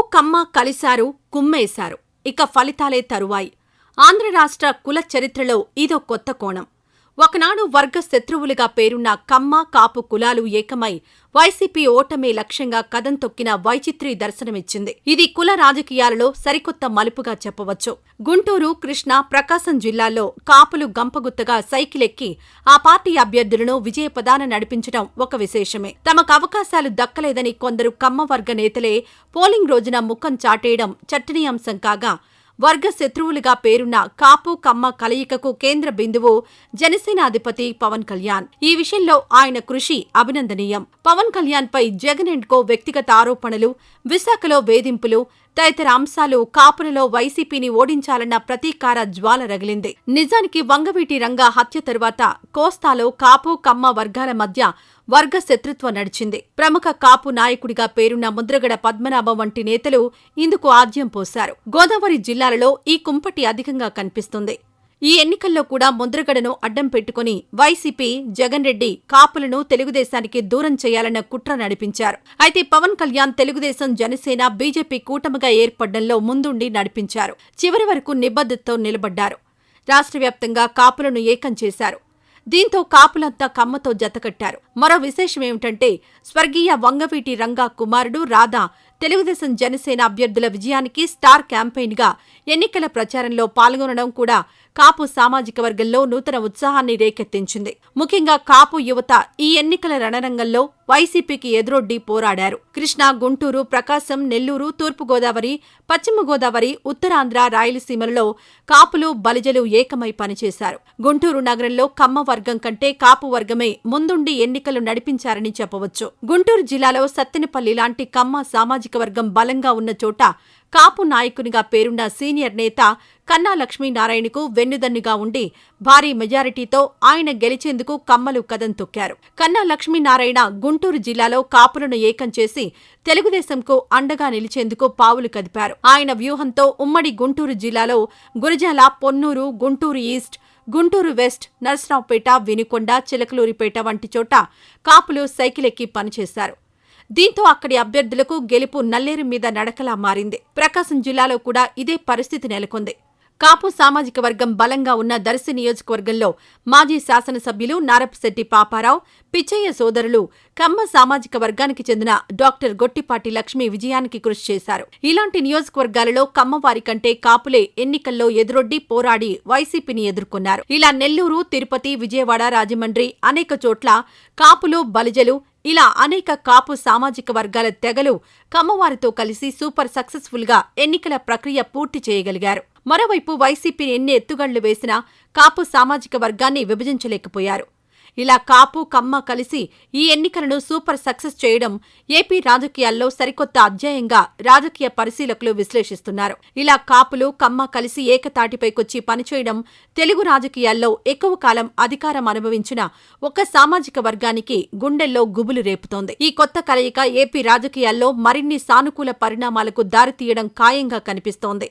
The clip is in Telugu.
కమ్మ కలిశారు కుమ్మేశారు. ఇక ఫలితాలే తరువాయి. ఆంధ్ర రాష్ట్ర కుల చరిత్రలో ఇదో కొత్త కోణం. ఒకనాడు వర్గ శత్రువులుగా పేరున్న కమ్మ కాపు కులాలు ఏకమై వైసీపీ ఓటమే లక్ష్యంగా కదం తొక్కిన వైచిత్రి దర్శనమిచ్చింది. ఇది కుల రాజకీయాలలో సరికొత్త మలుపుగా చెప్పవచ్చు. గుంటూరు కృష్ణా ప్రకాశం జిల్లాల్లో కాపులు గంపగుత్తగా సైకిలెక్కి ఆ పార్టీ అభ్యర్థులను విజయపదాన నడిపించడం ఒక విశేషమే. తమకు అవకాశాలు దక్కలేదని కొందరు కమ్మ వర్గ నేతలే పోలింగ్ రోజున ముఖం చాటేయడం చట్టనీయాంశం కాగా వర్గ శత్రువులుగా పేరున్న కాపు కమ్మ కలయికకు కేంద్ర బిందువు జనసేన అధిపతి పవన్ కళ్యాణ్. ఈ విషయంలో ఆయన కృషి అభినందనీయం. పవన్ కళ్యాణ్ పై జగన్ అండ్ కో వ్యక్తిగత ఆరోపణలు విశాఖలో వేధింపులు తదితర అంశాలు కాపులలో వైసీపీని ఓడించాలన్న ప్రతీకార జ్వాల రగిలింది. నిజానికి వంగవీటి రంగ హత్య తరువాత కోస్తాలో కాపు కమ్మ వర్గాల మధ్య వర్గ శత్రుత్వం నడిచింది. ప్రముఖ కాపు నాయకుడిగా పేరున్న ముద్రగడ పద్మనాభం వంటి నేతలు ఇందుకు ఆద్యం పోశారు. గోదావరి జిల్లాలలో ఈ కుంపటి అధికంగా కనిపిస్తుంది. ఈ ఎన్నికల్లో కూడా ముద్రగడను అడ్డం పెట్టుకుని వైసీపీ జగన్ రెడ్డి కాపులను తెలుగుదేశానికి దూరం చేయాలన్న కుట్ర నడిపించారు. అయితే పవన్ కళ్యాణ్ తెలుగుదేశం జనసేన బీజేపీ కూటమిగా ఏర్పడడంలో ముందుండి నడిపించారు. చివరి వరకు నిబద్ధతతో నిలబడ్డారు. రాష్ట్ర వ్యాప్తంగా కాపులను ఏకం చేశారు. దీంతో కాపులంతా కమ్మతో జతకట్టారు మరో విశేషమేమిటంటే స్వర్గీయ వంగవీటి రంగా కుమారుడు రాధా తెలుగుదేశం జనసేన అభ్యర్థుల విజయానికి స్టార్ క్యాంపెయిన్గా ఎన్నికల ప్రచారంలో పాల్గొనడం కూడా కాపు సామాజిక వర్గంలో నూతన ఉత్సాహాన్ని రేకెత్తించింది. ముఖ్యంగా కాపు యువత ఈ ఎన్నికల రణరంగంలో వైసీపీకి ఎదురొడ్డి పోరాడారు. కృష్ణా గుంటూరు ప్రకాశం నెల్లూరు తూర్పుగోదావరి పశ్చిమ గోదావరి ఉత్తరాంధ్ర రాయలసీమలలో కాపులు బలిజలు ఏకమై పనిచేశారు. గుంటూరు నగరంలో కమ్మ వర్గం కంటే కాపు వర్గమే ముందుండి ఎన్నికలు నడిపించారని చెప్పవచ్చు. గుంటూరు జిల్లాలో సత్తెనపల్లి లాంటి కమ్మ సామాజిక వర్గం బలంగా ఉన్న చోట కాపు నాయకునిగా పేరున్న సీనియర్ నేత కన్నా లక్ష్మీనారాయణకు వెన్నుదన్నుగా ఉండి భారీ మెజారిటీతో ఆయన గెలిచేందుకు కమ్మలు కదం తొక్కారు. కన్నా లక్ష్మీనారాయణ గుంటూరు జిల్లాలో కాపులను ఏకం చేసి తెలుగుదేశంకు అండగా నిలిచేందుకు పావులు కదిపారు. ఆయన వ్యూహంతో ఉమ్మడి గుంటూరు జిల్లాలో గురజాల పొన్నూరు గుంటూరు ఈస్ట్ గుంటూరు వెస్ట్ నరసరావుపేట వినుకొండ చిలకలూరిపేట వంటి చోట కాపులు సైకిల్ ఎక్కి పనిచేశారు. దీంతో అక్కడి అభ్యర్థులకు గెలుపు నల్లేరు మీద నడకలా మారింది. ప్రకాశం జిల్లాలో కూడా ఇదే పరిస్థితి నెలకొంది. కాపు సామాజిక వర్గం బలంగా ఉన్న దర్శి నియోజకవర్గంలో మాజీ శాసనసభ్యులు నారపశెట్టి పాపారావు పిచ్చయ్య సోదరులు కమ్మ సామాజిక వర్గానికి చెందిన డాక్టర్ గొట్టిపాటి లక్ష్మి విజయానికి కృషి చేశారు. ఇలాంటి నియోజకవర్గాలలో కమ్మవారి కంటే కాపులే ఎన్నికల్లో ఎదురొడ్డి పోరాడి వైసీపీని ఎదుర్కొన్నారు. ఇలా నెల్లూరు తిరుపతి విజయవాడ రాజమండ్రి అనేక చోట్ల కాపులు బలిజలు ఇలా అనేక కాపు సామాజిక వర్గాల తెగలు కమ్మవారితో కలిసి సూపర్ సక్సెస్ఫుల్గా ఎన్నికల ప్రక్రియ పూర్తి చేయగలిగారు. మరోవైపు వైసీపీ ఎన్ని ఎత్తుగళ్ళు వేసినా కాపు సామాజిక వర్గాన్ని విభజించలేకపోయారు. ఇలా కాపు కమ్మ కలిసి ఈ ఎన్నికలను సూపర్ సక్సెస్ చేయడం ఏపీ రాజకీయాల్లో సరికొత్త అధ్యాయంగా రాజకీయ పరిశీలకులు విశ్లేషిస్తున్నారు. ఇలా కాపులు కమ్మ కలిసి ఏకతాటిపైకొచ్చి పనిచేయడం తెలుగు రాజకీయాల్లో ఎక్కువ కాలం అధికారం అనుభవించిన ఒక సామాజిక వర్గానికి గుండెల్లో గుబులు రేపుతోంది. ఈ కొత్త కలయిక ఏపీ రాజకీయాల్లో మరిన్ని సానుకూల పరిణామాలకు దారితీయడం ఖాయంగా కనిపిస్తోంది.